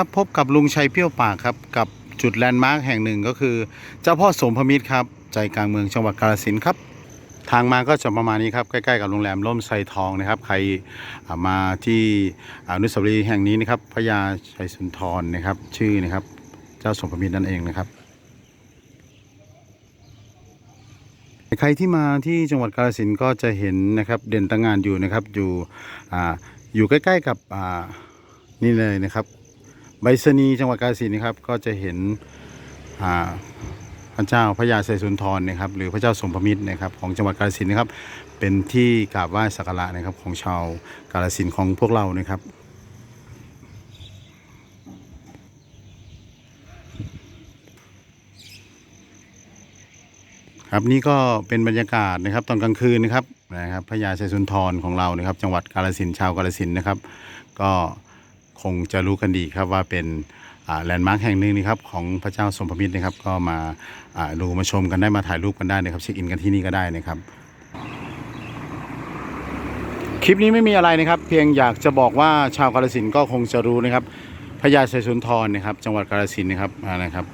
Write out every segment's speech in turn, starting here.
ครับพบกับลุงชัยเปี้ยวปากครับกับจุดแลนด์มาร์คแห่งหนึ่งก็คือ เจ้าพ่อสมพมิตรครับใจกลางเมืองจังหวัดกาฬสินธุ์ครับ ทางมาก็จะประมาณนี้ครับใกล้ๆกับโรงแรมร่มไทรทองนะครับ ใครมาที่อนุสาวรีย์แห่งนี้นะครับพระยาชัยสุนทรนะครับ ชื่อนะครับ เจ้าสมพมิตรนั่นเองนะครับ ใครที่มาที่จังหวัดกาฬสินธุ์ก็จะเห็นนะครับเด่นตะงงานอยู่นะครับอยู่ออยู่ใกล้ ๆกับนี่เลยนะครับ ใบสนีจังหวัดกาฬสินธุ์นะครับก็จะเห็นพระเจ้าพระยาไสยสุนทรนะครับหรือพระเจ้าสมพมิตรนะครับของจังหวัดกาฬสินธุ์นะครับ เป็นที่กราบไหว้สักการะนะครับของชาวกาฬสินธุ์ของพวกเรานะครับครับนี่ก็เป็นบรรยากาศนะครับตอนกลางคืนนะครับนะครับพระยาชัยสุนทรของเรานะครับ จังหวัดกาฬสินธุ์ชาวกาฬสินธุ์นะครับ ก็ คงจะรู้กันดีครับว่าเป็นแลนด์มาร์คแห่งหนึ่งนะครับของพระเจ้าสมพมิตรนะครับก็มาดูมาชมกันได้มาถ่ายรูปกันได้นะครับเช็คอินกันที่นี่ก็ได้นะครับ คลิปนี้ไม่มีอะไรนะครับ เพียงอยากจะบอกว่าชาวกาฬสินก็คงจะรู้นะครับพระยาชัยสุนทรนะครับ จังหวัดกาฬสินนะครับนะครับ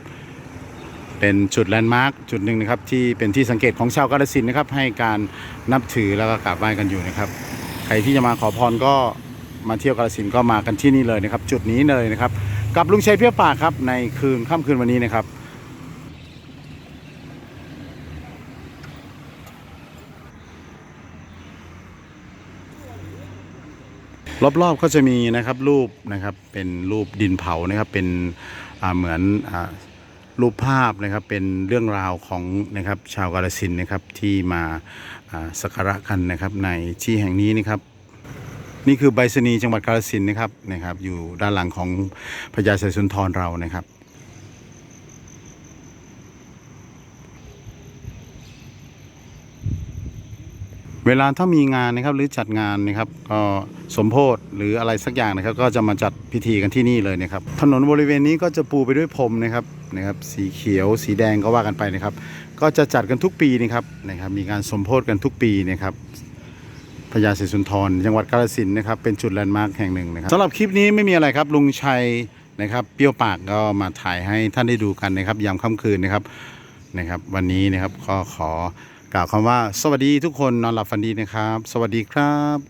เป็นจุดแลนด์มาร์คจุดหนึ่งนะครับที่เป็นที่สังเกตของชาวกาฬสินนะครับให้การนับถือแล้วก็กราบไหว้กันอยู่นะครับ ใครที่จะมาขอพรก็ มาเที่ยวกาฬสินก็มากันที่นี่เลยนะครับ จุดนี้เลยนะครับ กับลุงชัยเพียวปากครับในคืนค่ำคืนวันนี้นะครับรอบๆก็จะมีนะครับรูปนะครับเป็นรูปดินเผานะครับเป็นเหมือนอรูปภาพนะครับเป็นเรื่องราวของนะครับชาวกาฬสินนะครับที่มาสักการะกันนะครับในที่แห่งนี้นะครับ นี่คือใบสนีจังหวัดกาฬสินนะครับนะครับ อยู่ด้านหลังของพญาไสยสุนทรเรานะครับ เวลาถ้ามีงานนะครับหรือจัดงานนะครับก็สมโพธหรืออะไรสักอย่างนะครับ ก็จะมาจัดพิธีกันที่นี่เลยนะครับ ถนนบริเวณนี้ก็จะปูไปด้วยพรมนะครับนะครับ สีเขียว สีแดงก็ว่ากันไปนะครับ ก็จะจัดกันทุกปีนะครับนะครับ มีการสมโพธกันทุกปีนะครับ พญาศรีสุนทรจังหวัดกาฬสินธุ์นะครับเป็นจุดแลนด์มาร์คแห่งหนึ่งนะครับสำหรับคลิปนี้ไม่มีอะไรครับลุงชัยนะครับเปรี้ยวปากก็มาถ่ายให้ท่านได้ดูกันนะครับยามค่ำคืนนะครับนะครับวันนี้นะครับก็ขอกล่าวคำว่า สวัสดีทุกคนนอนหลับฝันดีนะครับ สวัสดีครับ